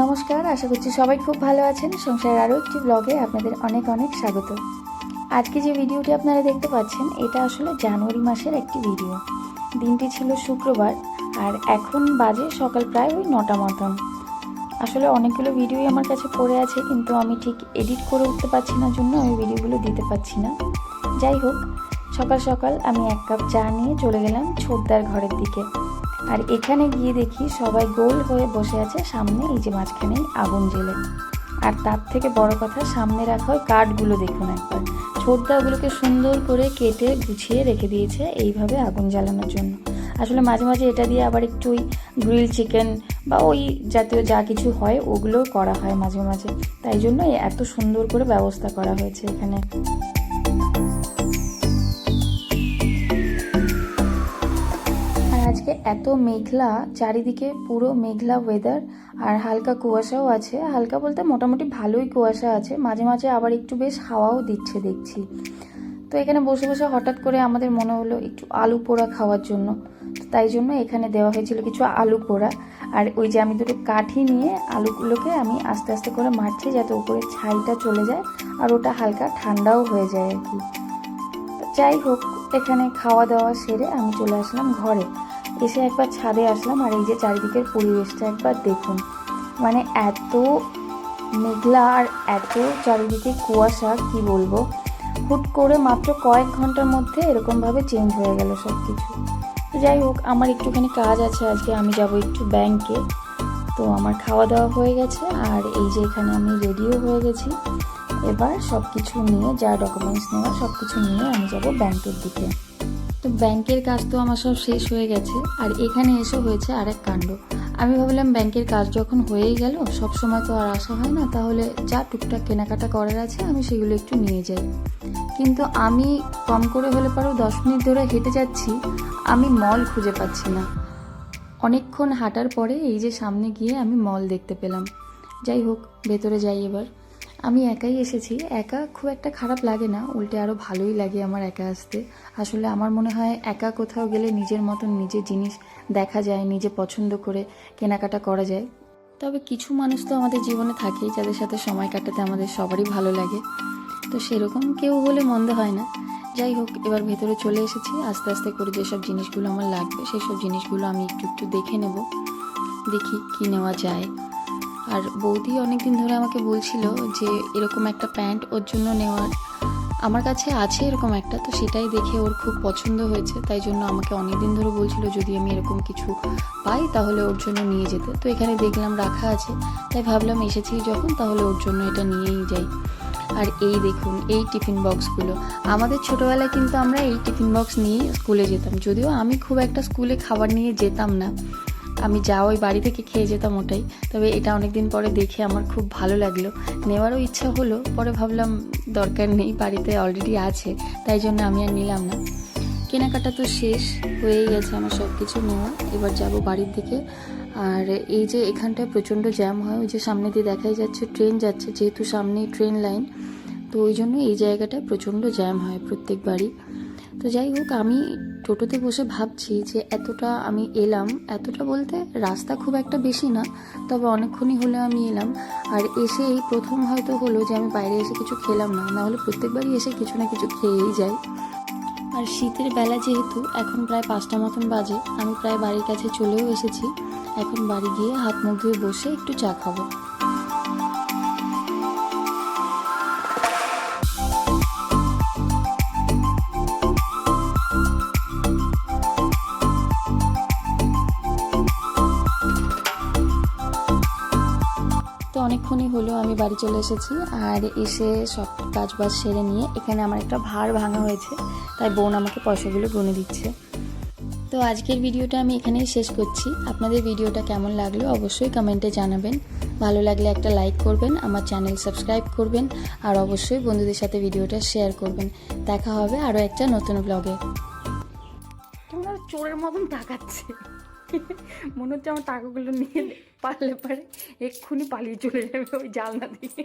নমস্কার, আশা করছি সবাই খুব ভালো আছেন। সংসারের আরও একটি ব্লগে আপনাদের অনেক অনেক স্বাগত। আজকে যে ভিডিওটি আপনারা দেখতে পাচ্ছেন, এটা আসলে জানুয়ারি মাসের একটি ভিডিও দিনটি ছিল শুক্রবার, আর এখন বাজে সকাল প্রায় ওই নটা মতন। আসলে অনেকগুলো ভিডিওই আমার কাছে পড়ে আছে, কিন্তু আমি ঠিক এডিট করে উঠতে পারছি না, জন্য আমি ভিডিওগুলো দিতে পারছি না। যাই হোক, সকাল সকাল আমি এক কাপ চা নিয়ে চলে গেলাম ছোটদার ঘরের দিকে। আর এখানে গিয়ে দেখি সবাই গোল হয়ে বসে আছে সামনে, এই যে মাঝখানে আগুন জ্বেলে। আর তার থেকে বড় কথা, সামনে রাখা হয় কাঠগুলো দেখুন একবার। ছোটদা সুন্দর করে কেটে গুছিয়ে রেখে দিয়েছে এইভাবে আগুন জ্বালানোর জন্য। আসলে মাঝে মাঝে এটা দিয়ে আবার একটু ওই গ্রিল চিকেন বা ওই জাতীয় যা কিছু হয় ওগুলো করা হয় মাঝে মাঝে। তাই জন্য এত সুন্দর করে ব্যবস্থা করা হয়েছে এখানে। এত মেঘলা, চারিদিকে পুরো মেঘলা ওয়েদার আর হালকা কুয়াশাও আছে। হালকা বলতে মোটামুটি ভালোই কুয়াশা আছে। মাঝে মাঝে আবার একটু বেশ হাওয়াও দিচ্ছে দেখছি। তো এখানে বসে বসে হঠাৎ করে আমাদের মনে হলো একটু আলু পোড়া খাওয়ার জন্য। তাই জন্য এখানে দেওয়া হয়েছিল কিছু আলু পোড়া। আর ওই যে আমি দুটো কাঠি নিয়ে আলুগুলোকে আমি আস্তে আস্তে করে মারছি যাতে উপরে ছাইটা চলে যায় আর ওটা হালকা ঠান্ডাও হয়ে যায় আর কি। যাই হোক, এখানে খাওয়া দাওয়া সেরে আমি চলে আসলাম ঘরে। এসে একবার ছাদে আসলাম আর এই যে চারিদিকের পরিবেশটা একবার দেখুন। মানে এত মেঘলা আর এত চারিদিকে কুয়াশা, কি বলব? হুট করে মাত্র কয়েক ঘণ্টার মধ্যে এরকমভাবে চেঞ্জ হয়ে গেল সব কিছু যাই হোক, আমার একটুখানি কাজ আছে, আজকে আমি যাব একটু ব্যাংকে তো আমার খাওয়া দাওয়া হয়ে গেছে আর এই যে এখানে আমি রেডিও হয়ে গেছি। এবার সব কিছু নিয়ে, যা ডকুমেন্টস নেওয়া সব কিছু নিয়ে আমি যাব ব্যাংকের দিকে। তো ব্যাংকের কাজ তো আমার সব শেষ হয়ে গেছে, আর এখানে এসে হয়েছে আরেক কাণ্ড। আমি ভাবলাম ব্যাংকের কাজ যখন হয়েই গেল, সব সময় তো আর আসা হয় না, তাহলে যা টুকটাক কেনাকাটা করার আছে আমি সেগুলো একটু নিয়ে যাই। কিন্তু আমি কম করে হলে পারো দশ মিনিট ধরে হেঁটে যাচ্ছি, আমি মল খুঁজে পাচ্ছি না। অনেকক্ষণ হাঁটার পরে এই যে সামনে গিয়ে আমি মল দেখতে পেলাম। যাই হোক, ভেতরে যাই এবার। আমি একাই এসেছি। একা খুব একটা খারাপ লাগে না। উল্টে আরও ভালোই লাগে আমার একা আসতে। আসলে আমার মনে হয় একা কোথাও গেলে নিজের মতন নিজের জিনিস দেখা যায়, নিজে পছন্দ করে কেনাকাটা করা যায়। তবে কিছু মানুষ তো আমাদের জীবনে থাকেই, যাদের সাথে সময় কাটাতে আমাদের সবারই ভালো লাগে। তো সেরকম কেউ হলে মন্দ হয় না। যাই হোক, এবার ভেতরে চলে এসেছি। আস্তে আস্তে করে যেসব জিনিসগুলো আমার লাগবে সেই সব জিনিসগুলো আমি একটু একটু দেখে নেব। দেখি কি নেওয়া যায়। আর বৌদি অনেকদিন ধরে আমাকে বলছিল যে এরকম একটা প্যান্ট ওর জন্য নেওয়ার। আমার কাছে আছে এরকম একটা, তো সেটাই দেখে ওর খুব পছন্দ হয়েছে। তাই জন্য আমাকে অনেক দিন ধরে বলছিল যদি আমি এরকম কিছু পাই তাহলে ওর জন্য নিয়ে যেতে। তো এখানে দেখলাম রাখা আছে। তাই ভাবলাম এসেছি যখন, তাহলে ওর জন্য এটা নিয়েই যাই। আর এই দেখুন, এই টিফিন বক্সগুলো। আমাদের ছোটোবেলায় কিন্তু আমরা এই টিফিন বক্স নিয়ে স্কুলে যেতাম। যদিও আমি খুব একটা স্কুলে খাবার নিয়ে যেতাম না। আমি যা ওই বাড়ি থেকে খেয়ে যেতাম ওটাই। তবে এটা অনেকদিন পরে দেখে আমার খুব ভালো লাগল। নেওয়ারও ইচ্ছা হলো, পরে ভাবলাম দরকার নেই, বাড়িতে অলরেডি আছে, তাই জন্য আমি আর নিলাম না। কেনাকাটা তো শেষ, হয়েই গেছে আমার সব কিছু নেওয়া। এবার যাব বাড়ির দিকে। আর এই যে এখানটায় প্রচণ্ড জ্যাম হয়, ওই যে সামনে দিয়ে দেখাই যাচ্ছে, ট্রেন যাচ্ছে, যেহেতু সামনেই ট্রেন লাইন, তো ওই জন্য এই জায়গাটায় প্রচণ্ড জ্যাম হয় প্রত্যেকবারই তো যাই হোক, আমি টোটোতে বসে ভাবছি যে এতটা আমি এলাম, এতটা বলতে রাস্তা খুব একটা বেশি না, তবে অনেকক্ষণই হলে আমি এলাম। আর এসে এই প্রথম হয়তো হলো যে আমি বাইরে এসে কিছু খেলাম না নাহলে প্রত্যেকবারই এসে কিছু না কিছু খেয়েই যাই। আর শীতের বেলা যেহেতু এখন প্রায় পাঁচটা মতন বাজে, আমি প্রায় বাড়ির কাছে চলেও এসেছি। এখন বাড়ি গিয়ে হাত মুখ ধুয়ে বসে একটু চা খাব। অনেকক্ষণই হলো আমি বাড়ি চলে এসেছি আর এসে সব কাজ বাজ সেরে নিয়ে এখানে আমার একটা ভার ভাঙা হয়েছে, তাই বোন আমাকে পয়সাগুলো গুনে দিচ্ছে। তো আজকের ভিডিওটা আমি এখানেই শেষ করছি। আপনাদের ভিডিওটা কেমন লাগল অবশ্যই কমেন্টে জানাবেন। ভালো লাগলে একটা লাইক করবেন, আমার চ্যানেল সাবস্ক্রাইব করবেন, আর অবশ্যই বন্ধুদের সাথে ভিডিওটা শেয়ার করবেন। দেখা হবে আরও একটা নতুন ব্লগে তোমরা চোরের মতন তাকাচ্ছে। মনে হচ্ছে আমার টাকাগুলো নিয়ে পারলে পারে এক্ষুনি পালিয়ে চলে যাবে ওই জালনা দিয়ে।